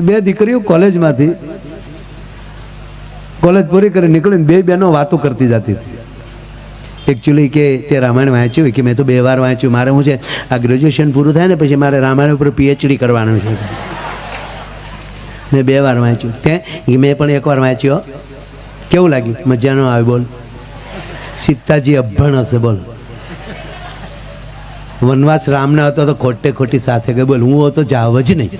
બે દીકરીઓ કોલેજમાંથી કોલેજ પૂરી કરી નીકળીને બે બહેનો વાતો કરતી જતી હતી. એકચ્યુઅલી કે તે રામાયણ વાંચ્યું કે મેં તો બે વાર વાંચ્યું, મારે શું છે, આ ગ્રેજ્યુએશન પૂરું થાય ને પછી મારે રામાયણ ઉપર પીએચડી કરવાનું છે. મેં બે વાર વાંચ્યું. તે એ મેં પણ એકવાર વાંચ્યો. કેવું લાગ્યું? મજાનો આવે, બોલ. સીતાજી અભણ હશે, બોલ. વનવાસ રામના હતો તો ખોટે ખોટી સાથે ગઈ, બોલ, હું હતો જાવ જ નહીં.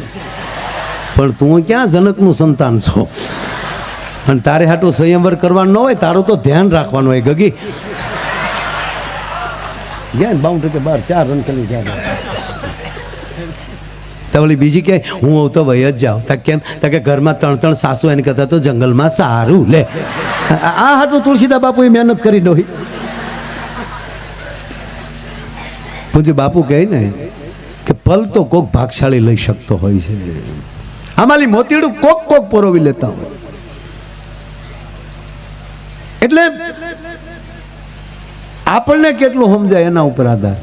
પણ તું ક્યાં જનકનું સંતાન છો? અને તારે હાટું સંયમવર કરવાનું ન હોય, તારું તો ધ્યાન રાખવાનું હોય, ગગી. ગયા બાઉન્ડ્રી કે બાર, ચાર રન કરી ગયા તો ઓલી બીજી કે, હું હોઉં તો વહી જ જાઉં. તા કેમ? તા કે ઘરમાં ત્રણ ત્રણ સાસુ એને કરતા તો જંગલમાં સારું, લે. આ હાટું તુલસીદા બાપુએ મહેનત કરી ડોહી. પૂજ્ય બાપુ કહે ને કે પલ તો કોક ભાગશાળી લઈ શકતો હોય છે. આમાંલી મોતીડું કોક કોક પરોવી લેતા હોય એટલે આપણને કેટલું સમજાય એના ઉપર આધાર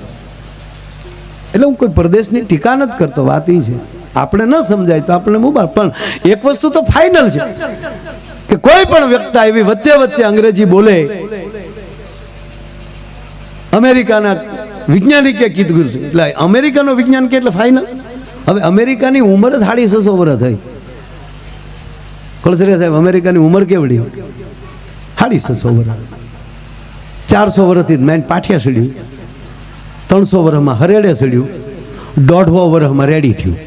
એટલે હું કોઈ પ્રદેશની ટીકા નથી કરતો વાત એ છે આપણે ન સમજાય તો આપણે મુબાર પણ એક વસ્તુ તો ફાઇનલ છે કે કોઈ પણ વ્યક્તિ એવી વચ્ચે વચ્ચે અંગ્રેજી બોલે અમેરિકાના વૈજ્ઞાનિકે કીધું છે એટલે અમેરિકાનો વિજ્ઞાન કે એટલે ફાઇનલ હવે અમેરિકાની ઉંમર જ સાડી છસો વર્ષ થઈ. કળસરિયા સાહેબ, અમેરિકાની ઉંમર કેવડી? સાડી છસો વર્ષ. ચારસો વર્ષથી મેન પાઠિયા સડ્યું. ત્રણસો વર્ષમાં હરેડે સડ્યું. દોઢસો વર્ષમાં રેડી થયું.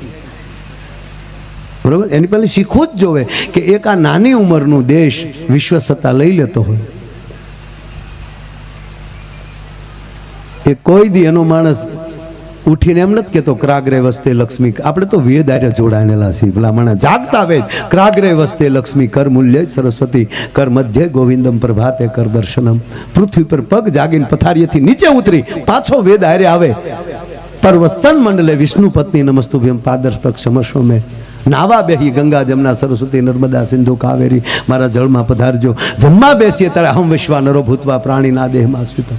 બરોબર? એની પહેલી શીખવું જ જોવે કે એક આ નાની ઉંમરનું દેશ વિશ્વ સત્તા લઈ લેતો હોય. એ કોઈ દી એનો માણસ ઉઠીને એમ નથી કહેતો ક્રાગરે વસ્તે લક્ષ્મી આપણે તો વેદ આર્ય જોડાયેલા છીએ. પેલા જાગતા વેદ ક્રાગરે વસ્તે લક્ષ્મી કર મૂલ્ય સરસ્વતી, કર મધ્ય ગોવિંદમ પ્રભાતે કર દર્શનમ. પૃથ્વી પર પગ જાગીને પથારીએથી નીચે ઉતરી પાછો વેદ આર્ય આવે. પર્વસ્તન મંડલે વિષ્ણુ પત્ની નમસ્તુભ્યમ પાદર્શ પગ સમસ્વ મેં નાવા બેહી ગંગા જમના સરસ્વતી નર્મદા સિંધુ કાવેરી. મારા જળમાં પધારજો. જમવા બેસીએ ત્યારે હમ વિશ્વા નરો ભૂતવા પ્રાણીના દેહમાં સ્વીતા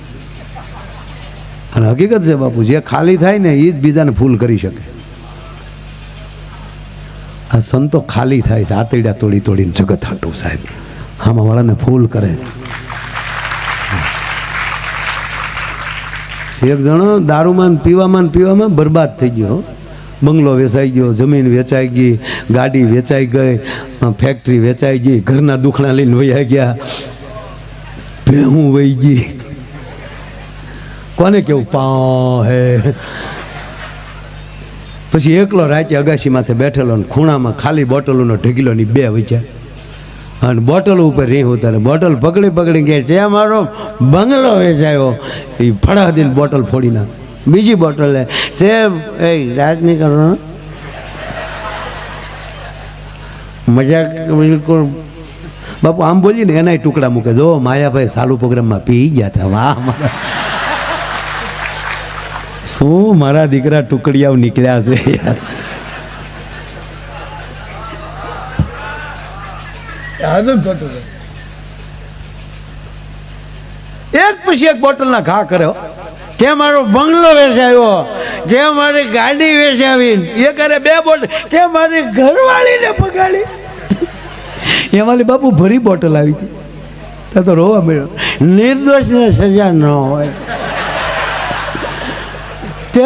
અને હકીકત છે બાપુ, જે ખાલી થાય ને એ જ બીજાને ફૂલ કરી શકે. આ સંતો ખાલી થાય છે, આતરડા તોડી તોડીને જગત હાટું સાહેબ. આમાં વાળાને ફૂલ કરે છે. એક જણો દારૂમાં પીવામાં પીવામાં બરબાદ થઈ ગયો. બંગલો વેચાઈ ગયો, જમીન વેચાઈ ગઈ, ગાડી વેચાઈ ગઈ, ફેક્ટરી વેચાઈ ગઈ, ઘરના દુખણા લઈને વૈયા ગયા. ભેહું વહી ગઈ. કોને કેવું? પા, હે. પછી એકલો રાચે અગાશી માથે બેઠેલો ને ખૂણામાં ખાલી બોટલોનો ઢગીલોની બે વચ્યા અને બોટલ ઉપર રહી ઉતારે. બોટલ પકડી પકડી કે જે મારો બંગલો વેચાયો એ ફળાદીને બોટલ ફોડી નાખ. બીજી બોટલ લે તે, એ, રાજ નહીં કરો મજાક બિલકુલ. બાપુ, આમ બોલીને એનાય ટુકડા મૂકે. જો, માયાભાઈ સાલુ પ્રોગ્રામમાં પી ગયા હતા વાહ, મારા. શું મારા દીકરા ટુકડિયાઓ નીકળ્યા છે યાર? એક પછી એક બોટલના ઘા કર્યો જે મારો બંગલો વેચાયો, જે મારી ગાડી વેચાવી, એ કરે બે બોટલ, તે મારી ઘરવાળીને પગાડી એમાં બાપુ ભરી બોટલ આવી હતી તો રોવા મળ્યો. નિર્દોષને સજા ન હોય. તે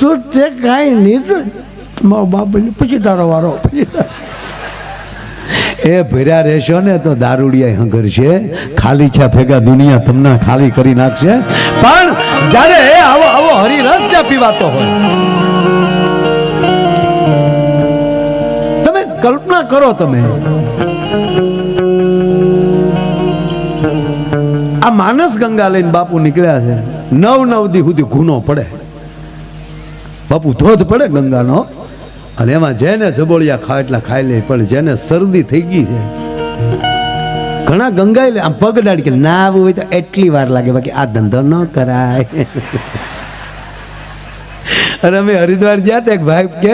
તું તે કાંઈ નિર્દોષ મારો બાપ પછી તારો વારો એ ભર્યા રહેશો ને તો દારૂડિયા હંગર છે ખાલી છે ભેગા દુનિયા તમને ખાલી કરી નાખશે. પણ જ્યારે આવો આવો હરિરસ ચા પીવાતો હોય, તમે કલ્પના કરો તમે. આ માનસ ગંગા લઈને બાપુ નીકળ્યા છે, નવ નવ દી સુધી ગુનો પડે. બાપુ, ધોધ પડે ગંગાનો. અને એમાં જેને જબોળિયા ખાય એટલા ખાઈ લે, પણ જેને શરદી થઈ ગઈ છે, ઘણા ગંગાઈ લે, આમ પગ દાડી કે ના આવું હોય તો એટલી વાર લાગે, બાકી આ ધંધો ન કરાય. અને અમે હરિદ્વાર ગયા હતા એક ભાઈ કે,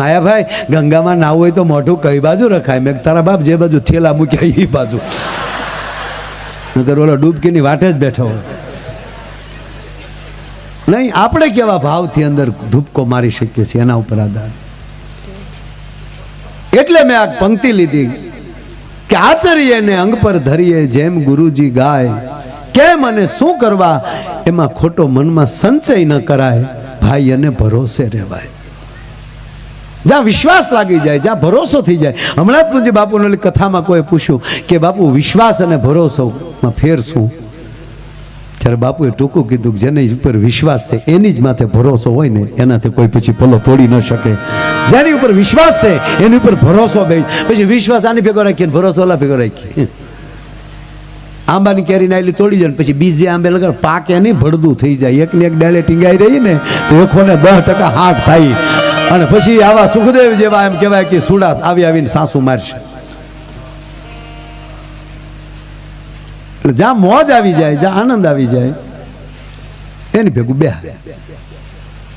માયાભાઈ, ગંગામાં નાવું હોય તો મોઢું કઈ બાજુ રખાય? મેં તારા બાપ જે બાજુ થેલા મૂક્યા એ બાજુ. નગર ઓલો ડૂબકીની વાટે જ બેઠો હોય. નહીં, આપણે કેવા ભાવથી અંદર ધૂપકો મારી શકીએ છીએ એના ઉપર આધાર. એટલે મેં આ પંક્તિ લીધી કે આચરીએ ને અંગ પર ધરીએ, જેમ ગુરુજી ગાય, કેમ અને શું કરવા, એમાં ખોટો મનમાં સંચય ન કરાય, ભાઈ અને ભરોસે રહેવાય. જ્યાં વિશ્વાસ લાગી જાય, જ્યાં ભરોસો થઈ જાય. હમણાં જ પૂજ્ય બાપુની કથામાં કોઈ પૂછ્યું કે બાપુ, વિશ્વાસ અને ભરોસોમાં ફેર શું? ત્યારે બાપુએ ટૂંકું કીધું કે જેની ઉપર વિશ્વાસ છે, એની જ માથે ભરોસો હોય ને, એનાથી કોઈ પછી પલ્લો તોડી ન શકે. જેની ઉપર વિશ્વાસ છે, એની ઉપર ભરોસો બે પછી વિશ્વાસ આની ભેગો રાખીએ ભરોસો ઓલા ભેગો રાખીએ. આંબાની કેરી નાયલી તોડી ને પછી બીજે આંબે લગાડ. પાકે નહીં ભડદું થઈ જાય. એકને એક ડાળે ટીંગાઈ રહી ને, તો એકોને દસ ટકા હાથ થાય. અને પછી આવા સુખદેવ જેવા એમ કહેવાય કે સુડાસ આવી આવીને સાસુ મારશે. એટલે જ્યાં મોજ આવી જાય, જ્યાં આનંદ આવી જાય, એની ભેગું બે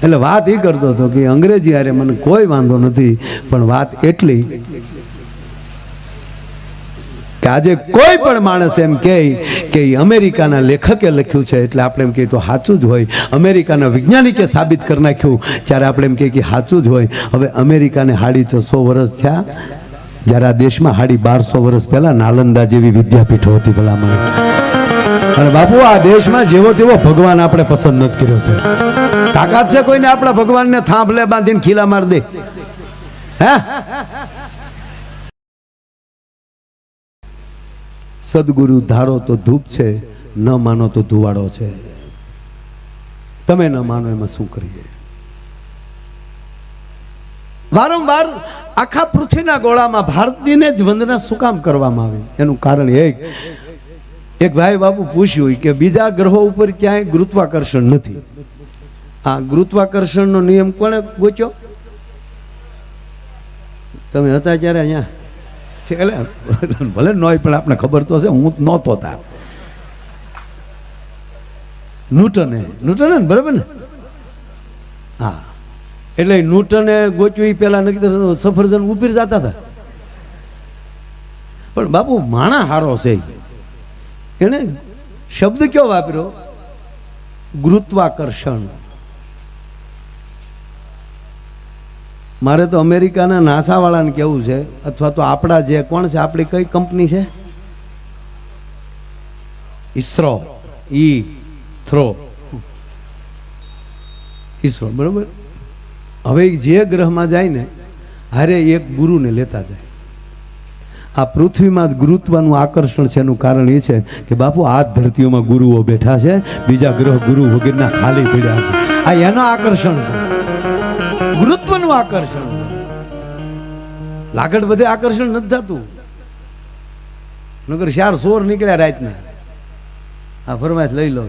એટલે વાત એ કરતો હતો કે અંગ્રેજી હારે મને કોઈ વાંધો નથી, પણ વાત એટલી કે આજે કોઈ પણ માણસ એમ કહે કે અમેરિકાના લેખકે લખ્યું છે, એટલે આપણે એમ કહીએ તો સાચું જ હોય. અમેરિકાના વૈજ્ઞાનિકે સાબિત કરી નાખ્યું ત્યારે આપણે એમ કહીએ કે સાચું જ હોય. હવે અમેરિકાને હાડી તો સો વર્ષ થયા જ્યારે આ દેશમાં હાડી બારસો વર્ષ પહેલા નાલંદા જેવી વિદ્યાપીઠો હતી ભલામણ. અને બાપુ, આ દેશમાં જેવો તેવો ભગવાન આપણે પસંદ નથી કર્યો છે. તાકાત છે કોઈને આપણા ભગવાનને થાંભલે બાંધીને ખીલા માર દે. હે? સદગુરુ, ધારો તો ધૂપ છે, ન માનો તો ધુવાડો છે. તમે ન માનો એમાં શું કરીએ? વારંવાર આખા પૃથ્વીના ગોળામાં ભારતીને જ વંદના શું કામ કરવામાં આવી? એનું કારણ એક એક ભાઈ બાપુ પૂછ્યું કે બીજા ગ્રહો ઉપર ક્યાંય ગુરુત્વાકર્ષણ નથી. આ ગુરુત્વાકર્ષણનો નિયમ કોણે ગોચ્યો? તમે હતા ત્યારે અહીંયા? એટલે ભલે નોય, પણ આપણે ખબર તો છે હું નહોતો તા ન્યૂટને. ન્યૂટને ને, બરાબર ને? હા. એટલે ન્યૂટને ગોચ્યું એ પહેલા નક્કી સફરજન ઉપીર જતા હતા. પણ બાપુ માણા હારો છે એને શબ્દ કયો વાપર્યો? ગુરુત્વાકર્ષણ. મારે તો અમેરિકાના નાસા વાળાને કેવું છે, અથવા તો આપણા જે કોણ છે, આપણી કઈ કંપની છે? ઈસરો. ઈ થ્રો. ઈસરો, બરોબર? હવે જે ગ્રહમાં જાય ને, હારે એક ગુરુને લેતા જાય. આ પૃથ્વીમાં જ ગુરુત્વનું આકર્ષણ છે, એનું કારણ એ છે કે બાપુ, આ ધરતીઓમાં ગુરુઓ બેઠા છે, બીજા ગ્રહ ગુરુ વગેરેના ખાલી પડ્યા છે. આ એનું આકર્ષણ છે. ગુરુત્વનું આકર્ષણ. લાકડ બધે આકર્ષણ નથી થતું. નગર ચાર સોર નીકળ્યા રાતના. આ ફરમાઈશ લઈ લો.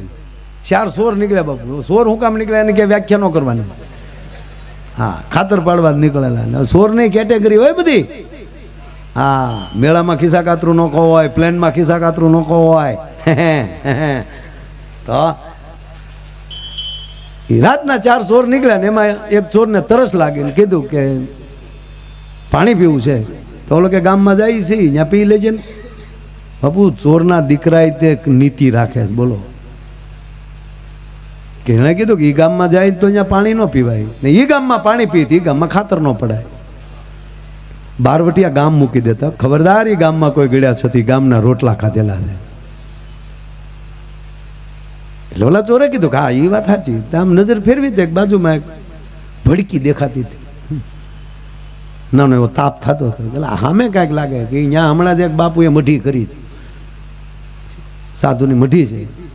ચાર સોર નીકળ્યા બાપુ. સોર હું કામ નીકળ્યા એને કે વ્યાખ્યા ન કરવાની. હા, ખાતર પાડવા જ નીકળેલા સોરની કેટેગરી હોય બધી. હા, મેળામાં ખિસ્સા કાતરું નોખો હોય, પ્લેનમાં ખિસ્સા કાતરું નોખો હોય. તો રાતના ચાર ચોર નીકળ્યા ને, એમાં એક ચોરને તરસ લાગીને કીધું કે પાણી પીવું છે. તો ઓલો કે ગામમાં જાય છે ત્યાં પી લેજે ને. બાપુ, ચોરના દીકરાએ તે નીતિ રાખે છે, બોલો. કે એણે કીધું કે એ ગામમાં જાય તો અહીંયા પાણી ન પીવાય. ને એ ગામમાં પાણી પીતી એ ગામમાં ખાતર ન પડાય. બારવટિયા ગામ મૂકી દેતા. ખબરદાર એ ગામમાં કોઈ ગળ્યા છતી ગામના રોટલા ખાધેલા છે. એટલે ઓલા ચોરે કીધું કે હા એ વાત સાચી. આમ નજર ફેરવી તો એક બાજુમાં એક ભડકી દેખાતી હતી. ના એવો તાપ થતો હતો. એટલે સામે કાંઈક લાગે કે અહીંયા હમણાં જ એક બાપુએ મઢી કરી હતી સાધુની મઢી છે.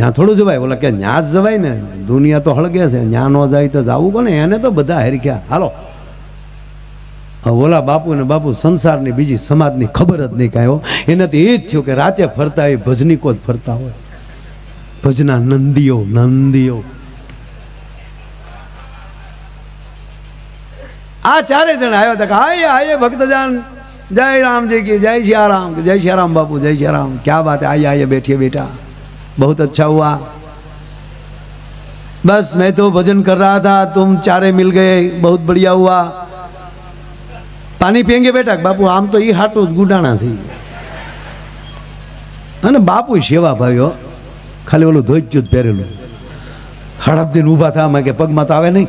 જ્યાં થોડું જવાય. ઓલા કે ન્યા જવાય ને. દુનિયા તો હળગે છે. ન્યા ન જાય તો જવું કોને? એને તો બધા હેરખ્યા. હાલો. ઓલા બાપુ ને બાપુ સંસારની બીજી સમાજની ખબર જ નહીં કાંઈ તો એ જ થયું કે રાતે ફરતા હોય ભજનીકો જ ફરતા હોય. ભજના નંદીઓ નંદીઓ. આ ચારે જણ આવ્યા હતા કે, હાય હાય, ભક્તજાન. જય રામજી કે, જય શ્યારામ જય શ્યારામ બાપુ, જય શ્યારામ. ક્યાં વાત? આય આઈએ બેઠીએ બેટા आइए आइए बैठिए बेटा बहुत अच्छा हुआ बस मैं तो भजन कर रहा था तुम चारे मिल गए बहुत बढ़िया हुआ પાણી પીએંગે બેટા બાપુ આમ તો એ હાટું જ ગુડાણા છે અને બાપુ સેવા ભાવ્યો ખાલી ઓલું ધોઈચ્યું જ પહેરેલું હડપ દિન ઊભા થવા માંગે પગમાં તો આવે નહીં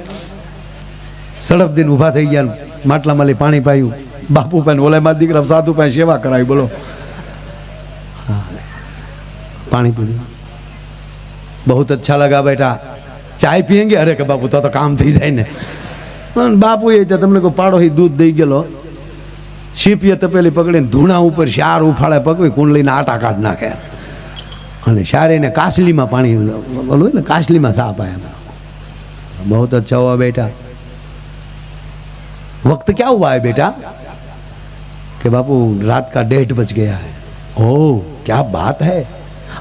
સડપ દિન ઊભા થઈ ગયા માટલામાં લઈ પાણી પાયું બાપુ પાસે ઓલા મારા દીકરા સાધુ પાસે સેવા કરાવી બોલો હા. પાણી પીધું बहुत અચ્છા લગા બેટા ચાય પીએંગે અરે કે બાપુ તો તો કામ થઈ જાય ને પણ બાપુ એ તો તમને કોઈ પાડો દૂધ દઈ ગયેલો શીપીએ પેલી પકડીને ધૂણા ઉપર શાર ઉફાળે પકવી કુંડ લઈને આટા કાઢ નાખે અને શારે એને કાસલીમાં પાણી બોલું ને, કાસલીમાં સાપ આયા બહુ અચ્છા હુઆ બેટા વખત ક્યાં હુઆ હે બેટા કે બાપુ રાત કા ડેઢ બજ ગયા હે ઓ ક્યા બાત હૈ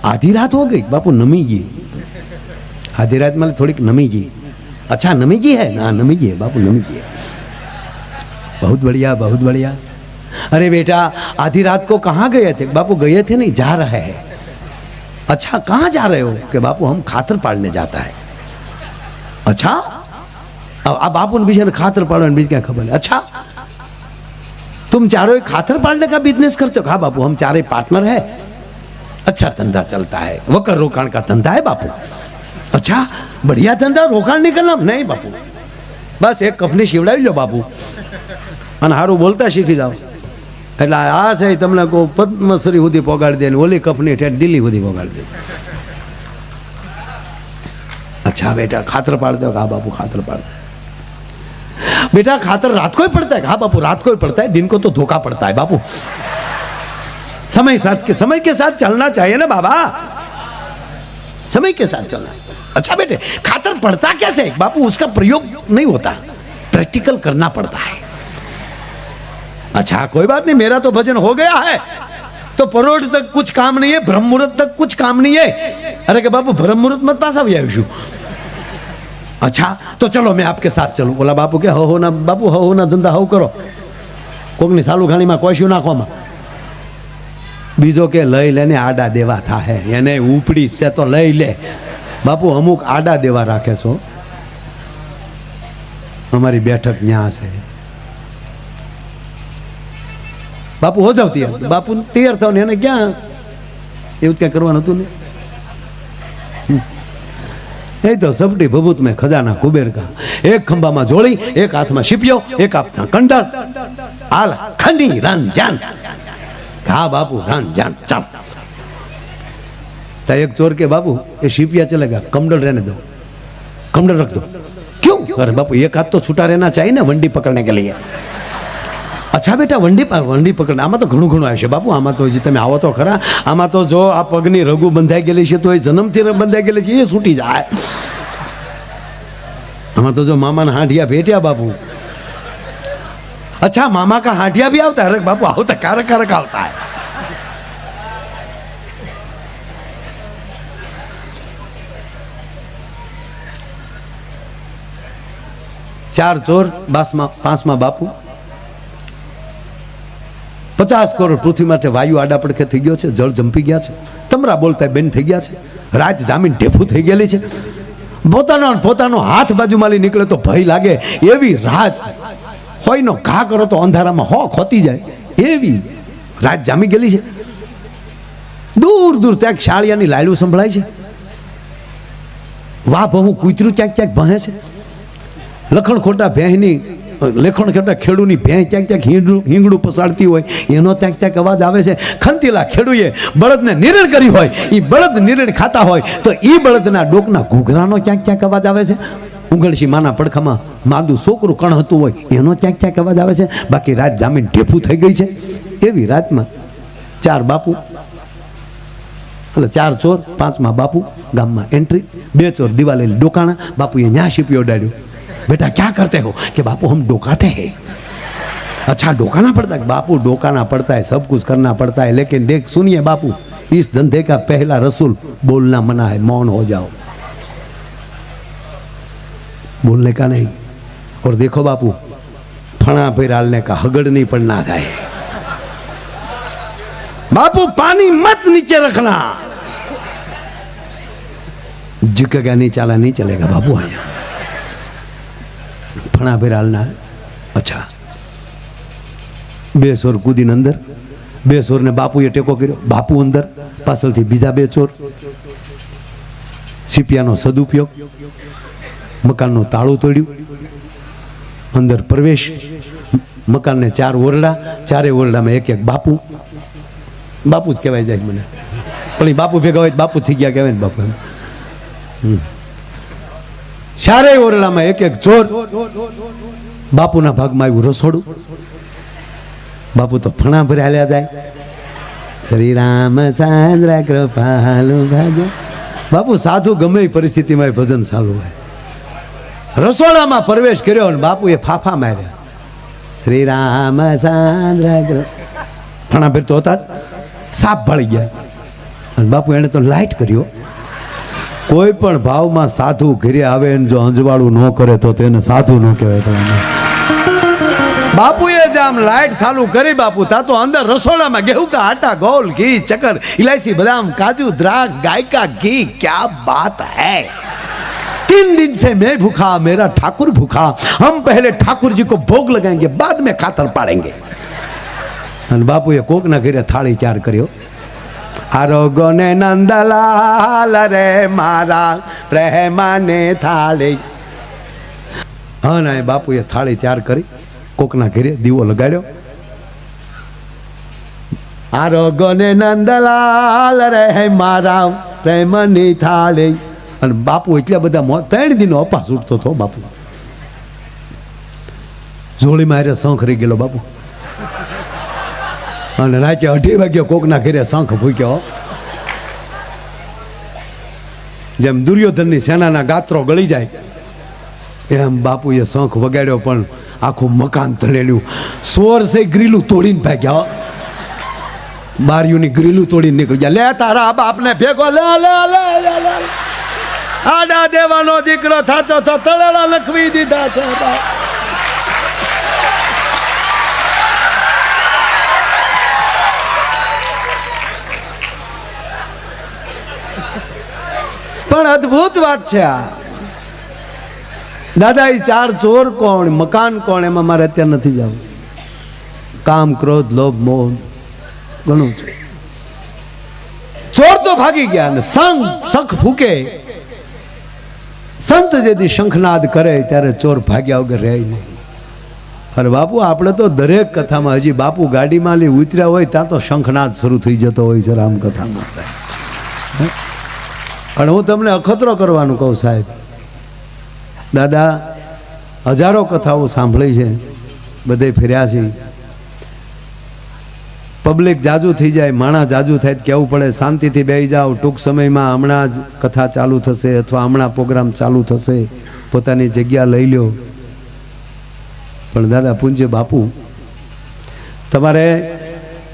आधी रात हो गई। बापू नमी गई आधी रात मतलब थोड़ी नमी गई अच्छा नमी जी है ना नमी जी है। बापू नमी जी है। बहुत बढ़िया बहुत बढ़िया। अरे बेटा, आधी रात को कहाँ गए थे? बापू, गए थे नहीं, जा रहे हैं। अच्छा कहाँ जा रहे हो? कि बापू, हम खातर पाड़ने जाता है। अच्छा? अब अब बापू बीच में खातर पाड़ने बीच क्या खबर है? अच्छा? तुम चारों ही खातर पाड़ने का बिज़नेस करते हो? हाँ बापू, हम चारे पार्टनर है। अच्छा धंधा चलता है वकर रोकाण का धंधा है बापू अच्छा बढ़िया धंधा रोकाण नहीं करना नहीं बापू બસ એક કફની શીવડાવી લો બાપુ અને સારું બોલતા શીખી જાઓ એટલે આ છે એ તમને કહું પદ્મશ્રી સુધી પોગાડી દે ને ઓલી કફની ઠેઠ દિલ્હી સુધી પોગાડી દે अच्छा बेटा खातर पाड़ दो हाँ बापू खातर पाड़ दो बेटा खातर रात को ही पड़ता है हाँ बापू रात को ही पड़ता है दिन को समय साथ के समय के साथ चलना चाहिए ना बाबा समय के साथ चलना अच्छा बेटे खातर पड़ता कैसे है? बापू उसका प्रयोग नहीं होता प्रैक्टिकल करना पड़ता है अच्छा कोई बात नहीं मेरा तो भजन हो गया है तो परोढ़ तक कुछ काम नहीं है ब्रह्म मुहूर्त तक कुछ काम नहीं है अरे કે બાપુ બ્રહ્મ મુહૂર્ત મત પાછા આવી આવીશું અચ્છા તો ચલો મેં આપકે સાથ ચલું ઓલા બાપુ કે હો ના બાપુ હો ના ધંધા હવ કરો કોકની સાલું ઘાણીમાં કોશ્યું નાખવામાં બીજો કે લઈ લેને આડા દેવા થાય એને ઉપડી છે તો લઈ લે. બાપુ, અમુક આડા દેવા રાખે છો. અમારી બેઠક ન્યા છે. બાપુ, હો જાવ તૈયાર. બાપુ, તૈયાર થાવ ને એને ક્યાં? એવું ક્યાં કરવાનું હતું ને? એ તો સપટી ભભૂત મેં ખજાના કુબેર કા એક ખંભામાં જોડી એક હાથમાં શીપ્યો, એક હાથમાં કંડળ. હાલ, ખંડી રન જાન હા, બાપુ રાન જાન, ચાલ. તો એક ચોર કે, બાપુ, એ શીપિયા ચલે ગયા કમડલ રહેને દો. કમડલ રખ દો. કેવું અરે, બાપુ, એક હાથ તો છૂટા રહેના ચાહી ને વંડી પકડને કે લઈએ. અચ્છા, બેટા, વંડી વંડી પકડને. આમાં તો ઘણું ઘણું આવશે બાપુ. આમાં તો તમે આવો તો ખરા. આમાં તો જો આ પગની રઘુ બંધાઈ ગયેલી છે, તો એ જન્મથી બંધાઈ ગયેલી છે, એ છૂટી જાય. આમાં તો જો મામાના હાંઢિયા ભેટ્યા, બાપુ. अच्छा मामा का हांडिया भी आवता है अरे बापू आवता कारक कारक आवता है ચાર ચોર બાસમાં પાંચમાં બાપુ પચાસ કરોડ પૃથ્વી માટે વાયુ આડા પડખે થઈ ગયો છે જળ જંપી ગયા છે તમરા બોલતા બેન થઈ ગયા છે રાત જામીન ઢેફું થઈ ગયેલી છે પોતાનો પોતાનો હાથ બાજુમાં લઈ નીકળે તો ભય લાગે એવી રાત હોયનો ઘા કરો તો અંધારામાં હો ખોતી જાય. એવી રાત જામી ગયેલી છે. દૂર દૂર ક્યાંક શાળિયાની લાયલું સંભળાય છે. વાહ, બહુ કૂતરું ક્યાંક ક્યાંક ભહે છે. લખણ ખોટા ભેંની લેખણ ખોટા ખેડૂની ભેં ક્યાંક ક્યાંક હિંગડું હિંગડું પસાડતી હોય, એનો ક્યાંક ક્યાંક અવાજ આવે છે. ખંતીલા ખેડૂએ બળદને નિરણ કરી હોય એ બળદ નિરણ ખાતા હોય, તો એ બળદના ડોકના ઘૂઘરાનો ક્યાંક ક્યાંક અવાજ આવે છે. ઉંગળશી માના પડખામાં માદું છોકરું કણ હતું હોય એનો ક્યાંક ક્યાંક અવાજ આવે છે બાકી રાત જામીન ઢેફું થઈ ગઈ છે એવી રાતમાં ચાર બાપુ એટલે ચાર ચોર પાંચમાં બાપુ ગામમાં એન્ટ્રી બે ચોર દિવાલે ડોકાણા બાપુએ ન્યા શીપી ઓડાડ્યું बेटा क्या करते हो कि बापू हम डोकाते हैं अच्छा डोकाना पड़ता है बापू डोकाना पड़ता है सब कुछ करना पड़ता है लेकिन देख सुनिए बापू इस धंधे का पहला रसूल बोलना मना है मौन हो जाओ बोलने का नहीं और देखो बापू फणा पे डालने का हगड़ नहीं पड़ना जाए बापू पानी मत नीचे रखना झुकेगा नहीं चाला नहीं चलेगा बापू आया ફણા ભેરાલના અચ્છા બે ચોર કૂદીને અંદર બે ચોરને બાપુએ ટેકો કર્યો બાપુ અંદર પાછળથી બીજા બે ચોર સીપિયાનો સદુપયોગ મકાનનું તાળું તોડ્યું. અંદર પ્રવેશ. મકાનને ચાર ઓરડા ચારે ઓરડામાં એક એક બાપુ. બાપુ જ કહેવાય જાય મને. પણ બાપુ ભેગા હોય બાપુ થઈ ગયા કહેવાય ને બાપુ એમ. ચારે ઓરડામાં એક એક ચોર. બાપુના ભાગમાં આવ્યું રસોડું. બાપુ તો ફણા ભરે હાલ્યા જાય. શ્રી રામચંદ્ર કૃપાલુ ભાગ્ય બાપુ સાધુ ગમે એ પરિસ્થિતિમાં ભજન ચાલુ હોય. રસોડામાં પ્રવેશ કર્યો અને બાપુએ ફાફા માર્યા. શ્રી રામ ફણા ભેર તો હતા. સાપ ભળી ગયા. અને બાપુ એણે તો લાઇટ કર્યો કોઈ પણ ભાવમાં સાધુ ઘરે આવે એને જો અંજવાળું ન કરે તો તેને સાધુ ન કહેવાય તમને બાપુએ જ આમ લાઇટ ચાલુ કરી બાપુ. તા તો અંદર રસોડામાં ગેહું કા આટા ગોલ ઘી ચક્કર ઇલાયચી બદામ, કાજુ, દ્રાક્ષ, ગાયકા, ઘી. ક્યા બાત હૈ? तीन दिन से मैं भूखा मेरा ठाकुर भूखा हम पहले ठाकुर जी को भोग लगाएंगे बाद में खातर पाड़ेंगे અને બાપુએ કોકના ઘરે થાળી ચાર કર્યો આરોગો ને નંદલાલ રે મારા પ્રેમાને થાળી હા ના એ બાપુએ થાળી ચાર કરી કોકના ઘરે દીવો લગાડ્યો આરોગો ને નંદલાલ રે મારા પ્રેમની થાળી અને બાપુ એટલા બધા ત્રણ દિનો અપાસ ઉઠતો હતો બાપુ. જોડીમાં હારે શંખ રહી ગયેલો બાપુ. અને રાતે અઢી વાગ્યા કોકના ઘરે શંખ ફૂક્યો જેમ દુર્યોધનની સેનાના ગાત્રો ગળી જાય, એમ બાપુએ શંખ વગાડ્યો પણ આખું મકાન તળેલું. સોર સે ગ્રીલું તોડીને ભાગ્યા. બારીઓની ગ્રીલું તોડીને નીકળી ગયા. લે તારા બાપને ભેગો લે લે લે લે. આડા દેવાનો દીકરો થતો તો તળેલા લખવી દીધા છે પણ અદ્ભુત વાત છે આ. દાદા એ ચાર ચોર કોણ, મકાન કોણ, એમાં મારે અત્યારે નથી જવું. કામ, ક્રોધ, લોભ, મોહ, ઘણું છે. ચોર તો ભાગી ગયા અને સંગ સખ ફૂકે સંત જેથી શંખનાદ કરે ત્યારે ચોર ભાગ્યા વગર રહે નહીં. અરે બાપુ, આપણે તો દરેક કથામાં હજી બાપુ ગાડીમાં લઈ ઉતર્યા હોય ત્યાં તો શંખનાદ શરૂ થઈ જતો હોય છે રામકથામાં. અને હું તમને અખતરો કરવાનું કહું સાહેબ. દાદા, હજારો કથાઓ સાંભળી છે, બધે ફેર્યા છે. પબ્લિક જાજુ થઈ જાય માણા જાજુ થાય કેવું પડે? શાંતિથી બેસી જાઓ, ટૂંક સમયમાં હમણાં જ કથા ચાલુ થશે અથવા હમણાં પ્રોગ્રામ ચાલુ થશે. પોતાની જગ્યા લઈ લ્યો. પણ દાદા, પૂંજ્ય બાપુ, તમારે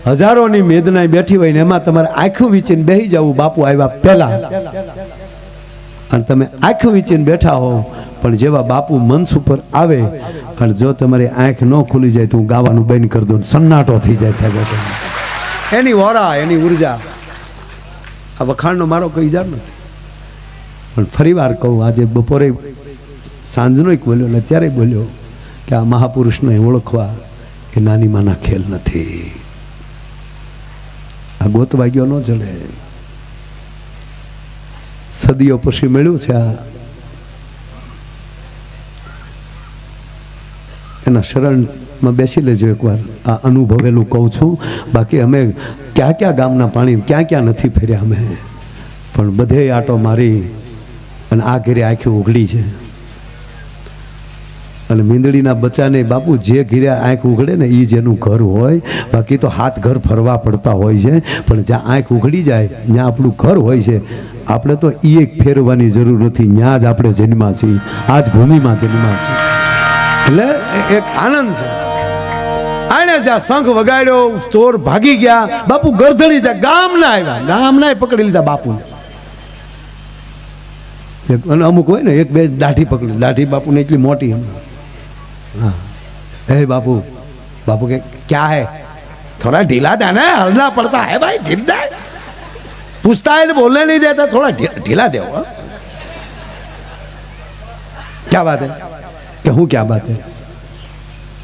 હજારોની મેદનાય બેઠી હોય ને એમાં તમારે આખું વીચીને બેસી જવું, બાપુ આવ્યા પહેલા. અને તમે આંખ વીચીને બેઠા હો, પણ જેવા બાપુ મંચ ઉપર આવે અને જો તમારી આંખ ન ખુલી જાય તો હું ગાવાનું બંધ કરી દઉં સન્નાટો થઈ જાય સાહેબ. એની ઓરા એની ઊર્જા. આ વખાણનો મારો કઈ જાર નથી. પણ ફરી વાર કહું, આજે બપોરે સાંજનો એક બોલ્યો ને ત્યારે બોલ્યો કે આ મહાપુરુષને ઓળખવા એ નાની માના ખેલ નથી. આ ગોત વાગ્યો ન ચડે સદીઓ પછી મળ્યું છે આ એના શરણમાં બેસી લેજો એકવાર આ અનુભવેલું કહું છું. બાકી અમે ક્યાં ક્યાં ગામના પાણી, ક્યાં ક્યાં નથી ફેર્યા અમે. પણ બધે આટો મારી અને આ ઘેરે આંખી ઉઘડી છે. અને મીંદડીના બચ્ચાને બાપુ જે ઘીરે આંખ ઉઘડે ને એ જેનું ઘર હોય. બાકી તો હાથ ઘર ફરવા પડતા હોય છે. પણ જ્યાં આંખ ઉઘડી જાય, ત્યાં આપણું ઘર હોય છે. આપણે તો એ એક ફેરવાની જરૂર નથી. ત્યાં જ આપણે જન્મા છીએ આ જ ભૂમિમાં જન્મા છીએ એટલે એક આનંદ છે. આને જ્યાં શંખ વગાડ્યો, ચોર ભાગી ગયા. બાપુ ગરધડી જ્યાં ગામના આવ્યા. ગામના પકડી લીધા બાપુને. અને અમુક હોય ને, એક બે દાઢી પકડી. દાઢી બાપુને એટલી મોટી હા. હે બાપુ. બાપુ કે, ક્યાં હે? થોડા ઢીલા દે ને, હલના પડતા હે ભાઈ ઢીલ દે પૂછતા એટલે બોલને નહીં દેતા, થોડા ઢીલા દેવો ક્યાં વાત હે? કે હું ક્યાં વાત હે?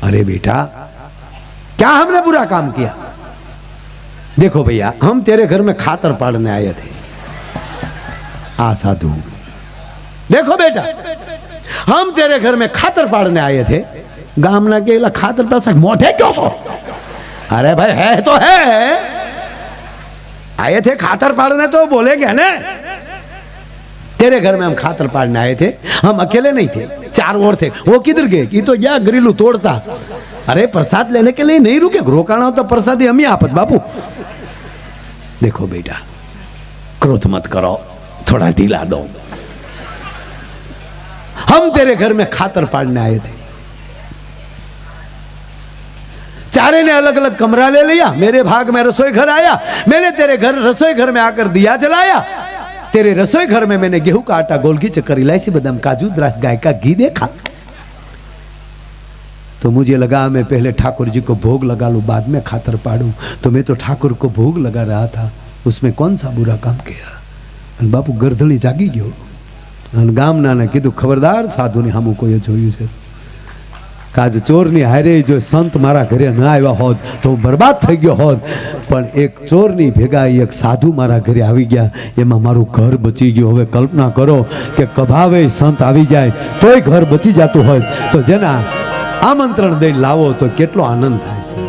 अरे बेटा, क्या हमने बुरा काम किया? देखो भैया, हम तेरे घर में खातर पाड़ने आए थे। आशा साधु देखो बेटा, हम तेरे घर में खातर पाड़ने आए थे। ગામના के खातर પાસે सक मोटे क्यों अरे भाई, है तो है। आए थे खातर पाड़ने तो બોલે કે ને तेरे घर में हम खातर पाड़ने आए थे। हम अकेले नहीं थे, चार और थे। वो किधर गए? कि तो या ग्रिलू तोड़ता। अरे, प्रसाद लेने के लिए नहीं रुके। रोकाना हो तो प्रसादी, हम ही आपत बापू। देखो बेटा, क्रोध मत करो, थोड़ा ढीला दो। हम तेरे घर में खातर पाड़ने आए थे। चारे ने अलग अलग कमरा ले लिया। मेरे भाग में रसोई घर आया। मैंने तेरे घर, रसोई घर में आकर दिया जलाया। तेरे रसोई घर में मैंने गेहूं का आटा गोलगी चक्कर इलायची बादाम काजू द्राक्ष गाय का घी देखा तो मुझे लगा मैं पहले ठाकुर जी को भोग लगा लूं बाद में खातर पाड़ूं तो मैं तो ठाकुर को भोग लगा रहा था उसमें कौन सा बुरा काम किया અને બાપુ ગરધણી જાગી ગયો અને ગામનાને કીધું ખબરદાર સાધુને સામું કોઈએ જોયું છે કાજ ચોરની હારે જો સંત મારા ઘરે ન આવ્યા હોત તો હું બરબાદ થઈ ગયો હોત. પણ એક ચોરની ભેગા એક સાધુ મારા ઘરે આવી ગયા. એમાં મારું ઘર બચી ગયું. હવે કલ્પના કરો કે કભાવે સંત આવી જાય તોય ઘર બચી જતું હોય. તો જેના આમંત્રણ દઈ લાવો તો કેટલો આનંદ થાય